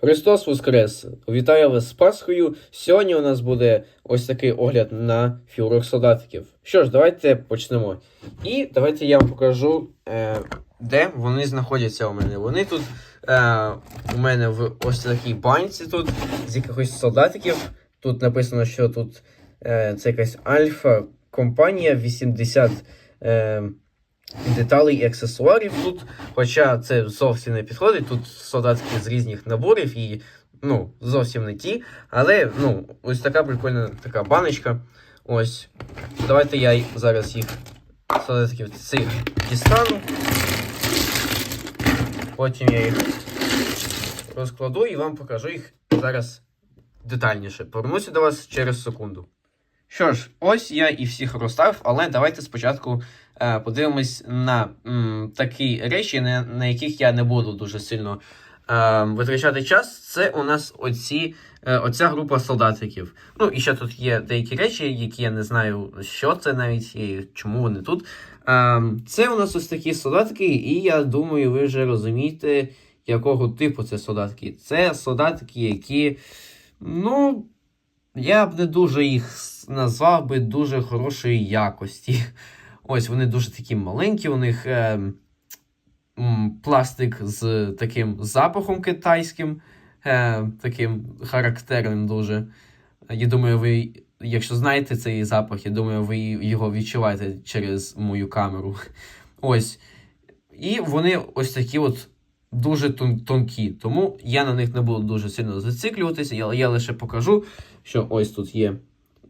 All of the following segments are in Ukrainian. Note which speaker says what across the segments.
Speaker 1: Христос Воскрес! Вітаю вас з Пасхою. Сьогодні у нас буде ось такий огляд на фігурок солдатиків. Що ж, давайте почнемо. І давайте я вам покажу, е, де вони знаходяться у мене. Вони тут е, у мене в ось такій банці тут з якихось солдатиків. Тут написано, що тут е, це якась альфа компанія 80 е, деталей і аксесуарів тут. Хоча це зовсім не підходить. Тут солдатки з різних наборів і ну, зовсім не ті. Але ну, ось така прикольна така баночка. Ось. Давайте я зараз їх солдатиків цих дістану. Потім я їх розкладу і вам покажу їх зараз детальніше. Повернуся до вас через секунду. Що ж, ось я і всіх розставив, але давайте спочатку подивимось на м, такі речі, на, на яких я не буду дуже сильно е, витрачати час. Це у нас оці, е, оця група солдатиків. Ну і ще тут є деякі речі, які я не знаю, що це навіть і чому вони тут. Е, це у нас ось такі солдатики, і я думаю, ви вже розумієте, якого типу це солдатики. Це солдатики, які, ну. Я б не дуже їх назвав би дуже хорошої якості. Ось вони дуже такі маленькі, у них е, пластик з таким запахом китайським, е, таким характерним дуже. Я думаю, ви, якщо знаєте цей запах, я думаю, ви його відчуваєте через мою камеру. Ось. І вони ось такі от дуже тон- тонкі. Тому я на них не буду дуже сильно зациклюватися, я, я лише покажу, що ось тут є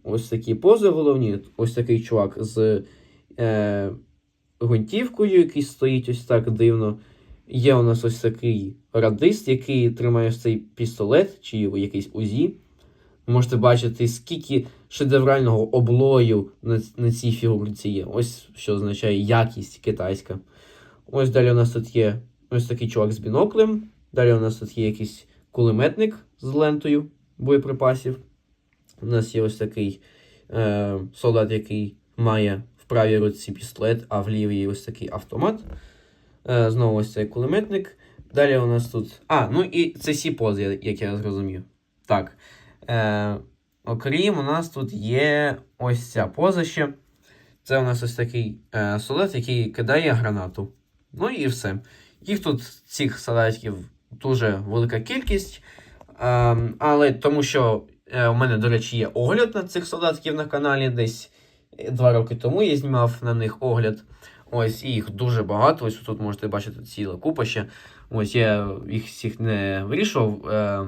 Speaker 1: ось такі пози головні, ось такий чувак з е, гвинтівкою, який стоїть ось так дивно. Є у нас ось такий радист, який тримає цей пістолет чи якийсь УЗІ. Можете бачити, скільки шедеврального облою на, на цій фігурці є. Ось що означає якість китайська. Ось далі у нас тут є ось такий чувак з біноклем. Далі у нас тут є якийсь кулеметник з лентою боєприпасів. У нас є ось такий е, солдат, який має правій руці пістолет, а в лівій ось такий автомат. Е, знову ось цей кулеметник. Далі у нас тут. А, ну і це всі пози, як я зрозумів. Так. Е, окрім, у нас тут є ось ця поза ще. Це у нас ось такий е, солдат, який кидає гранату. Ну і все. Їх тут, цих солдатів, дуже велика кількість. Ем, але тому що е, у мене, до речі, є огляд на цих солдатків на каналі десь е, два роки тому я знімав на них огляд. Ось їх дуже багато. Ось тут можете бачити ціла купа ще. Ось я їх всіх не вирішував е,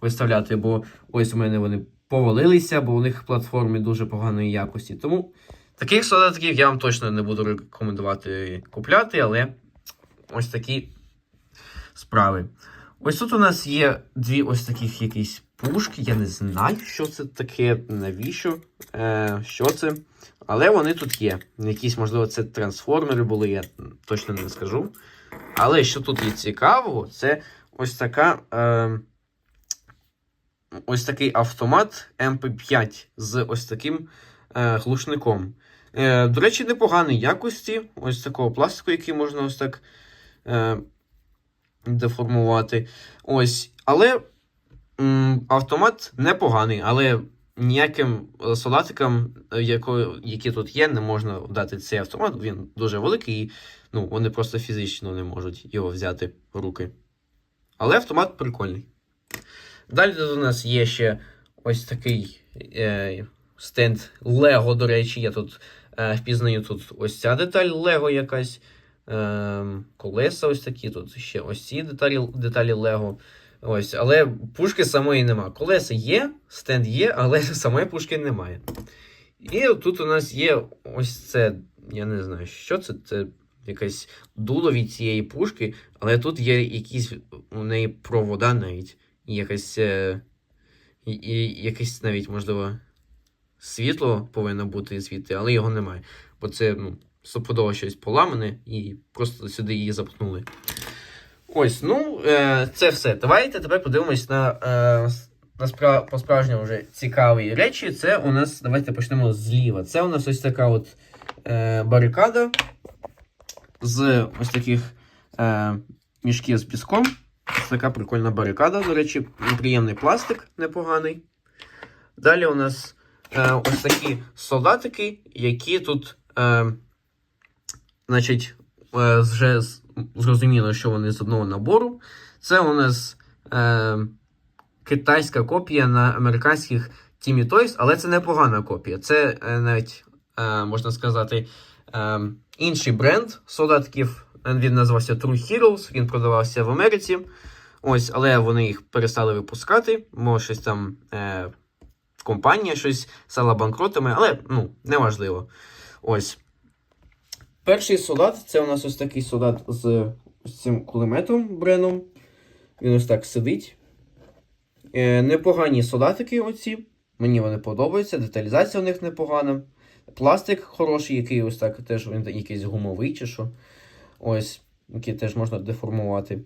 Speaker 1: виставляти, бо ось у мене вони повалилися, бо у них платформи дуже поганої якості. Тому таких солдатків я вам точно не буду рекомендувати купляти, але ось такі справи. Ось тут у нас є дві ось таких якісь пушки. Я не знаю, що це таке, навіщо, е, що це. Але вони тут є. Якісь, можливо, це трансформери були, я точно не скажу. Але що тут є цікавого, це ось така. Е, ось такий автомат MP5 з ось таким е, глушником. Е, до речі, непоганої якості. Ось такого пластику, який можна ось так. Е, деформувати. Ось. Але автомат непоганий, але ніяким е, солдатикам, е, які тут є, не можна дати цей автомат. Він дуже великий, і ну, вони просто фізично не можуть його взяти в руки. Але автомат прикольний. Далі у нас є ще ось такий е, стенд Лего, до речі, я тут е, впізнаю тут ось ця деталь Лего якась. Ем, колеса ось такі, тут ще ось ці деталі, деталі Лего. Ось, але пушки самої нема. Колеса є, стенд є, але самої пушки немає. І тут у нас є ось це. Я не знаю, що це. Це якесь дуло від цієї пушки, але тут є якісь у неї провода навіть. Е, і, і, якесь навіть, можливо, світло повинно бути звідти, але його немає. Бо це, ну, стопудово щось поламане і просто сюди її запхнули. Ось, ну, е, це все. Давайте тепер подивимось на, е, на спра... по-справжньому вже цікаві речі. Це у нас, давайте почнемо зліва. Це у нас ось така от е, барикада з ось таких мішків з піском. ось така прикольна барикада. До речі, приємний пластик непоганий. Далі у нас е, ось такі солдатики, які тут, е, значить, е, вже зрозуміло, що вони з одного набору. Це у нас е, китайська копія на американських Тімі Toys, але це непогана копія. Це е, навіть, е, можна сказати, е, інший бренд солдатків. Він називався True Heroes, він продавався в Америці. Ось, але вони їх перестали випускати. Може, щось там е, компанія щось стала банкротами, але ну, неважливо. Ось. Перший солдат це у нас ось такий солдат з цим кулеметом Бреном. Він ось так сидить. Е, непогані солдатики оці. Мені вони подобаються, деталізація у них непогана. Пластик хороший, який ось так теж він якийсь гумовий чи що. Ось, який теж можна деформувати.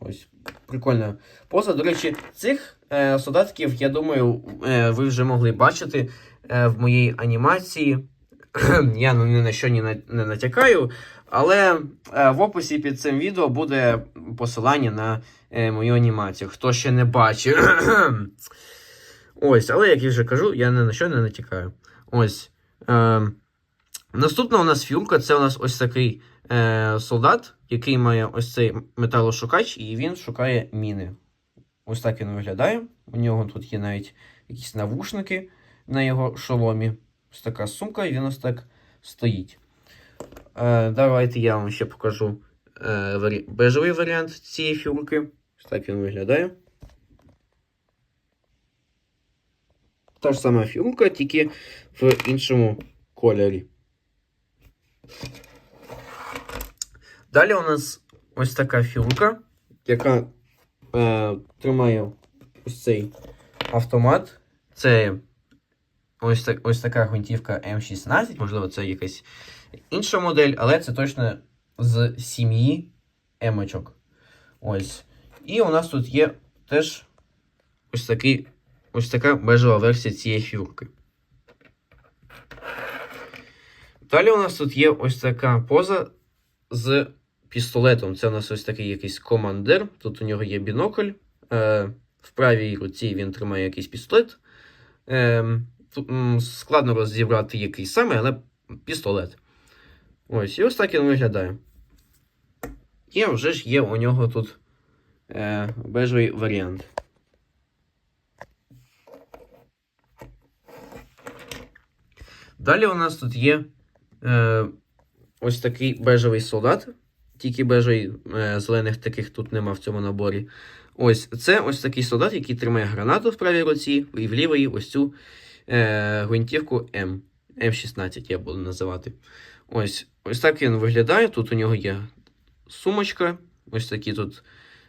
Speaker 1: Ось, прикольна поза. До речі, цих е, солдатків, я думаю, е, ви вже могли бачити е, в моїй анімації. я ну, ні на що не, на- не натякаю, але е, в описі під цим відео буде посилання на е, мою анімацію. Хто ще не бачив. Ось, але як я вже кажу, я ні на що не натякаю. Ось. Е, наступна у нас фігурка це у нас ось такий е, солдат, який має ось цей металошукач, і він шукає міни. Ось так він виглядає. У нього тут є навіть якісь навушники на його шоломі. Ось така сумка, і він ось так стоїть. Е, давайте я вам ще покажу е, варі... бежевий варіант цієї фігурки. Ось так він виглядає. Та ж сама фігурка, тільки в іншому кольорі. Далі у нас ось така фігурка, яка е, тримає ось цей автомат. Це ось, так, ось така гвинтівка М16, можливо, це якась інша модель, але це точно з сім'ї емочок. Ось. І у нас тут є теж ось такий, ось така бежева версія цієї фігурки. Далі у нас тут є ось така поза з пістолетом. Це у нас ось такий якийсь командир. Тут у нього є бінокль. Е, в правій руці він тримає якийсь пістолет. Складно розібрати який саме, але пістолет. Ось, і ось так він виглядає. І вже ж є у нього тут е, бежевий варіант. Далі у нас тут є е, ось такий бежевий солдат. Тільки бежевий е, зелених таких тут нема в цьому наборі. Ось це ось такий солдат, який тримає гранату в правій руці, і в лівій ось цю е, гвинтівку М. М16 я буду називати. Ось, ось так він виглядає. Тут у нього є сумочка, ось такі тут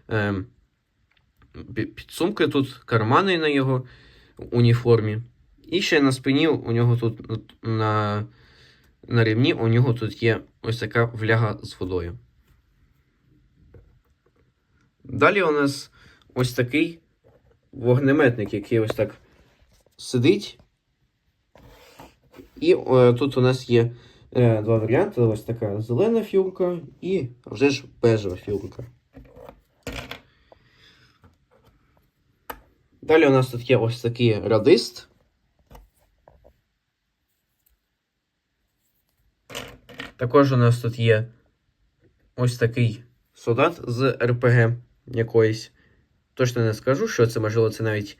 Speaker 1: е, підсумки, тут кармани на його уніформі. І ще на спині у нього тут на, на рівні у нього тут є ось така вляга з водою. Далі у нас ось такий вогнеметник, який ось так сидить. І е, тут у нас є е, два варіанти: ось така зелена фігурка і вже ж бежева фігурка. Далі у нас тут є ось такий радист. Також у нас тут є ось такий солдат з РПГ якоїсь. Точно не скажу, що це, можливо, це навіть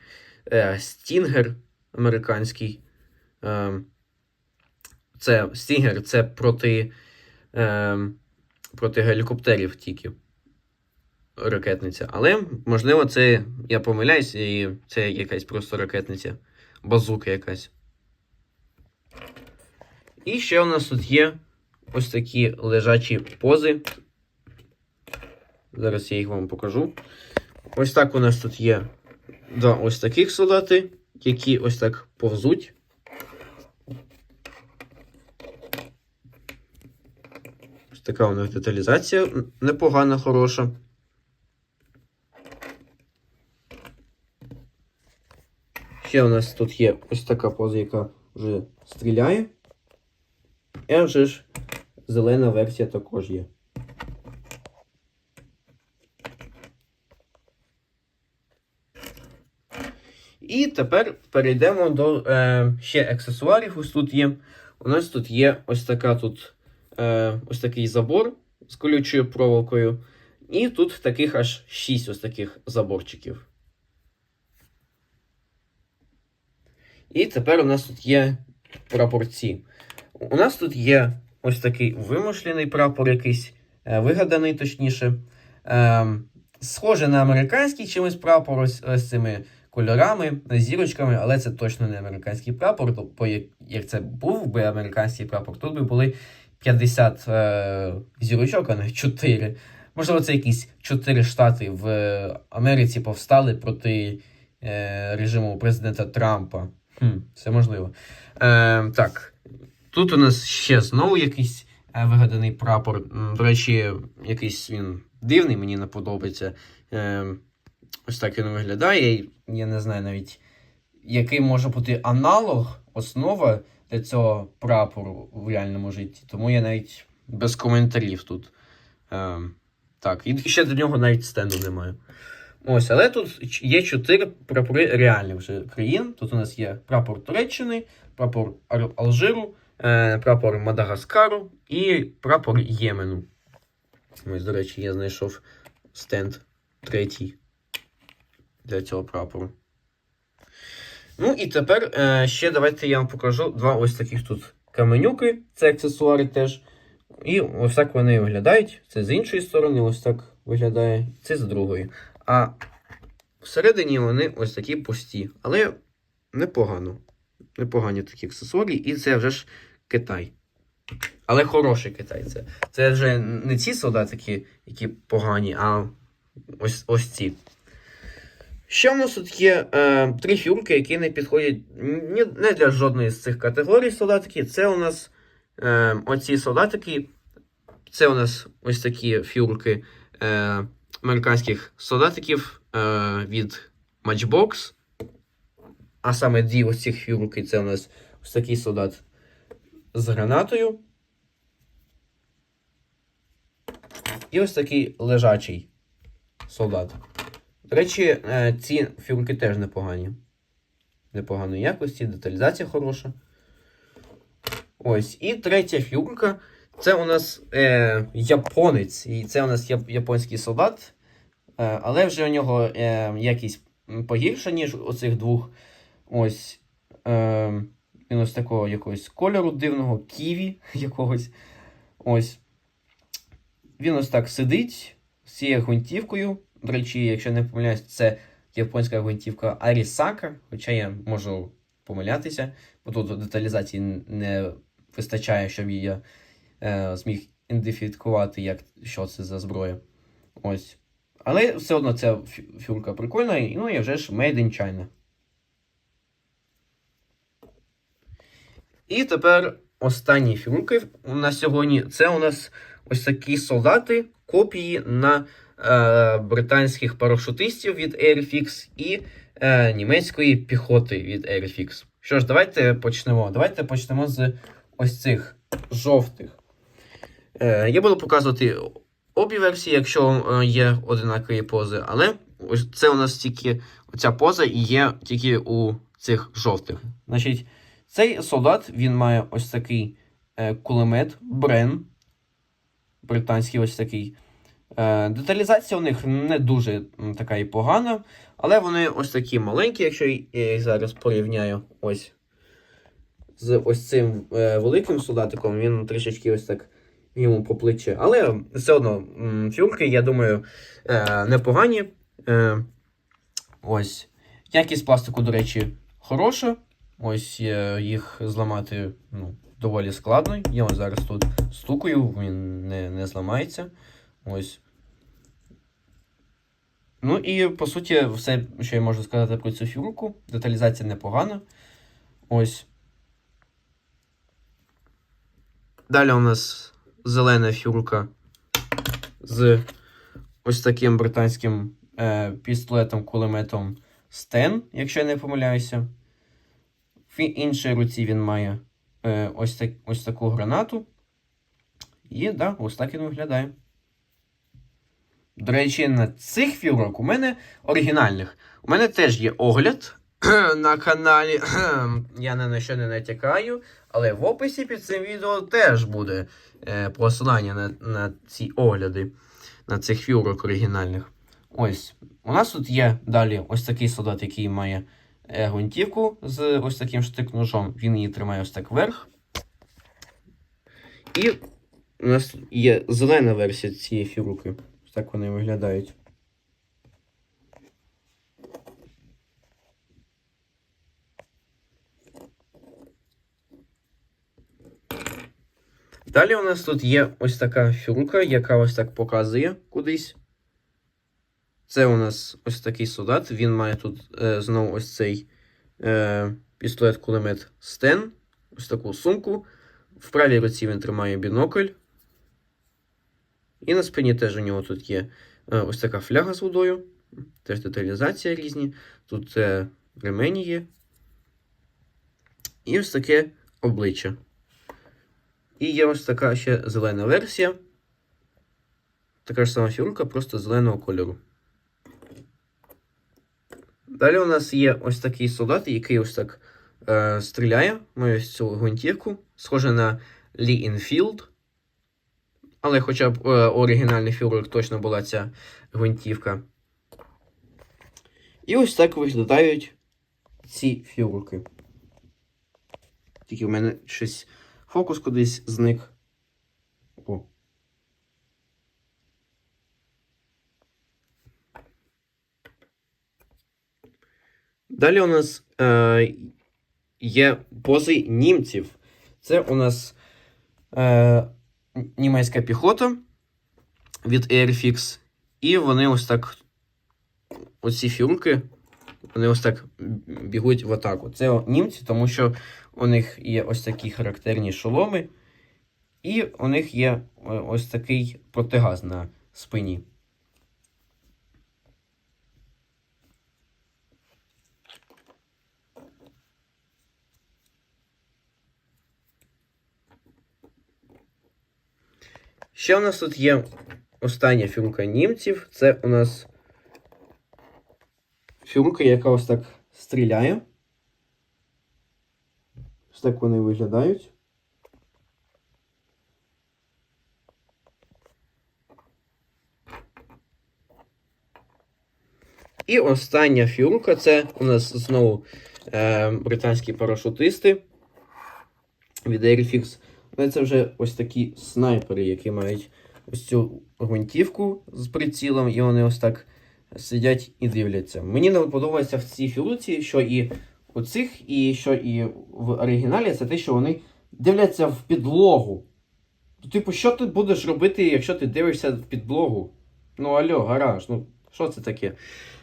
Speaker 1: е, Стінгер американський. Е, це Стінгер це проти, е, проти гелікоптерів тільки ракетниця. Але, можливо, це я помиляюсь, і це якась просто ракетниця, базука якась. І ще у нас тут є ось такі лежачі пози. Зараз я їх вам покажу. Ось так у нас тут є два ось таких солдати, які ось так повзуть. така у них деталізація непогана, хороша. Ще у нас тут є ось така поза, яка вже стріляє. І вже ж зелена версія також є. І тепер перейдемо до е, ще аксесуарів. Ось тут є. У нас тут є ось така тут е, ось такий забор з колючою проволокою. І тут таких аж 6 ось таких заборчиків. І тепер у нас тут є прапорці. У нас тут є ось такий вимишлений прапор, якийсь е, вигаданий, точніше. Е, схоже на американський чимось прапор ось, ось цими кольорами, зірочками, але це точно не американський прапор. то- Бо як, як це був би американський прапор, тут би були 50 е, зірочок, а не 4. Можливо, це якісь 4 штати в Америці повстали проти е, режиму президента Трампа. Хм, все можливо. Е, так, тут у нас ще знову якийсь е, вигаданий прапор. До речі, якийсь він дивний, мені не подобається. Е, ось так він виглядає. Я не знаю навіть, який може бути аналог, основа цього прапору в реальному житті. Тому я навіть без коментарів тут. Е, так, і ще до нього навіть стенду немає. Ось, але тут є чотири прапори реальних вже країн. Тут у нас є прапор Туреччини, прапор Алжиру, е, прапор Мадагаскару і прапор Ємену. Ось, до речі, я знайшов стенд третій для цього прапору. Ну і тепер е, ще давайте я вам покажу два ось таких тут каменюки. Це аксесуари теж. І ось так вони виглядають. Це з іншої сторони, ось так виглядає, це з другої. А всередині вони ось такі пусті. Але непогано. Непогані такі аксесуари, і це вже ж Китай. Але хороший Китай. Це, це вже не ці солдатики, які погані, а ось, ось ці. Ще в нас тут є е, три фігурки, які не підходять ні, не для жодної з цих категорій солдатики. Це у нас е, оці солдатики. Це у нас ось такі фігурки е, американських солдатиків е, від Matchbox. А саме дві ось цих фігурки це у нас ось такий солдат з гранатою. І ось такий лежачий солдат. До речі, е, ці фігурки теж непогані. Непоганої якості, деталізація хороша. Ось. І третя фігурка. Це у нас е, японець. І це у нас яп- японський солдат. Е, але вже у нього е, якість погірша, ніж у цих двох. Ось. Е, він ось такого якогось кольору дивного, ківі якогось. Ось. Він ось так сидить з цією гвинтівкою. До речі, якщо не помиляюсь, це японська гвинтівка Арісака, хоча я можу помилятися, бо тут деталізації не вистачає, щоб я е, зміг ідентифікувати, як, що це за зброя. Ось. Але все одно ця фігурка прикольна, ну і вже ж Made in China. І тепер останні фігурки на сьогодні. Це у нас ось такі солдати, копії на британських парашутистів від Airfix і е, німецької піхоти від Airfix. Що ж, давайте почнемо. Давайте почнемо з ось цих жовтих. Е, я буду показувати обі версії, якщо е, є одинакові пози, але ось це у нас тільки оця поза і є тільки у цих жовтих. Значить, цей солдат він має ось такий е, кулемет Брен. Британський ось такий. Е, деталізація у них не дуже така і погана, але вони ось такі маленькі, якщо я їх зараз порівняю ось з ось цим е, великим солдатиком, він трішечки ось так йому по плечі. Але все одно фігурки, я думаю, е, непогані. Ось. Якість пластику, до речі, хороша. Ось їх зламати ну, доволі складно. Я ось зараз тут стукаю, він не, не зламається. Ось. Ну і по суті, все, що я можу сказати про цю фігурку. Деталізація непогана. Ось. Далі у нас зелена фігурка з ось таким британським е, пістолетом-кулеметом Стен, якщо я не помиляюся. В іншій руці він має е, ось, так, ось таку гранату. І да, ось так він виглядає. До речі, на цих фігурок у мене оригінальних. У мене теж є огляд на каналі. Я на що не натякаю, але в описі під цим відео теж буде е, посилання на, на ці огляди, на цих фігурок оригінальних. Ось, у нас тут є далі ось такий солдат, який має е, гвинтівку з ось таким штик-ножом. Він її тримає ось так вверх. І у нас є зелена версія цієї фігурки. Так вони виглядають. Далі у нас тут є ось така фігурка, яка ось так показує кудись. Це у нас ось такий солдат. Він має тут е, знову ось цей е, пістолет-кулемет Стен, ось таку сумку. В правій руці він тримає бінокль. І на спині теж у нього тут є е, ось така фляга з водою. Теж деталізація різні. Тут е, ремені є. І ось таке обличчя. І є ось така ще зелена версія. Така ж сама фігурка, просто зеленого кольору. Далі у нас є ось такий солдат, який ось так е, стріляє. Має ось цю гвинтівку. Схоже на Лі Інфілд. Але хоча б е, у оригінальних точно була ця гвинтівка. І ось так виглядають ці фігурки. Тільки в мене щось фокус кудись зник. О. Далі у нас е, є пози німців. Це у нас е, німецька піхота від Airfix. І вони ось так. Оці фюмки, вони ось так бігуть в атаку. Це німці, тому що у них є ось такі характерні шоломи, і у них є е, ось такий протигаз на спині. Ще у нас тут є остання фігурка німців. Це у нас фігурка, яка ось так стріляє. Ось так вони виглядають. І остання фігурка це у нас знову е, британські парашутисти від Airfix. Але це вже ось такі снайпери, які мають ось цю гвинтівку з прицілом, і вони ось так сидять і дивляться. Мені не подобається в цій фігурці, що і у цих, і що і в оригіналі, це те, що вони дивляться в підлогу. Ну, Типу, що ти будеш робити, якщо ти дивишся в підлогу? Ну, алло, гараж, ну що це таке?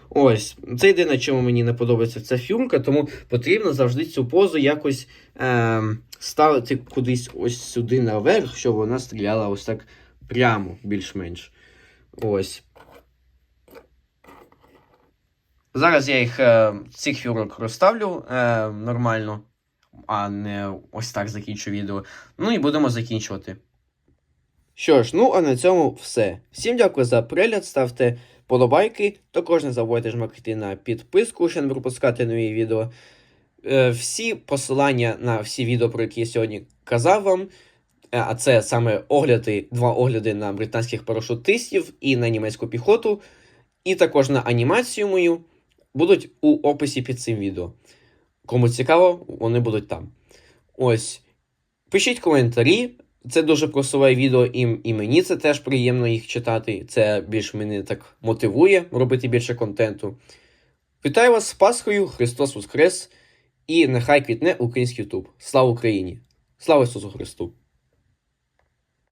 Speaker 1: Ось, це єдине, чому мені не подобається ця фігурка, тому потрібно завжди цю позу якось е, ставити кудись ось сюди наверх, щоб вона стріляла ось так прямо, більш-менш. Ось. Зараз я їх е, цих фігурок розставлю е, нормально, а не ось так закінчу відео. Ну і будемо закінчувати. Що ж, ну а на цьому все. Всім дякую за перегляд, ставте подобайки. Також не забувайте жмакати на підписку, щоб не пропускати нові відео. Е, всі посилання на всі відео, про які я сьогодні казав вам. е, А це саме огляди, два огляди на британських парашутистів і на німецьку піхоту, і також на анімацію мою будуть у описі під цим відео. Кому цікаво, вони будуть там. Ось. Пишіть коментарі. Це дуже просуває відео, і, і мені це теж приємно їх читати. Це більш мене так мотивує робити більше контенту. Вітаю вас з Пасхою, Христос Воскрес! І нехай квітне український Ютуб. Слава Україні! Слава Ісусу Христу!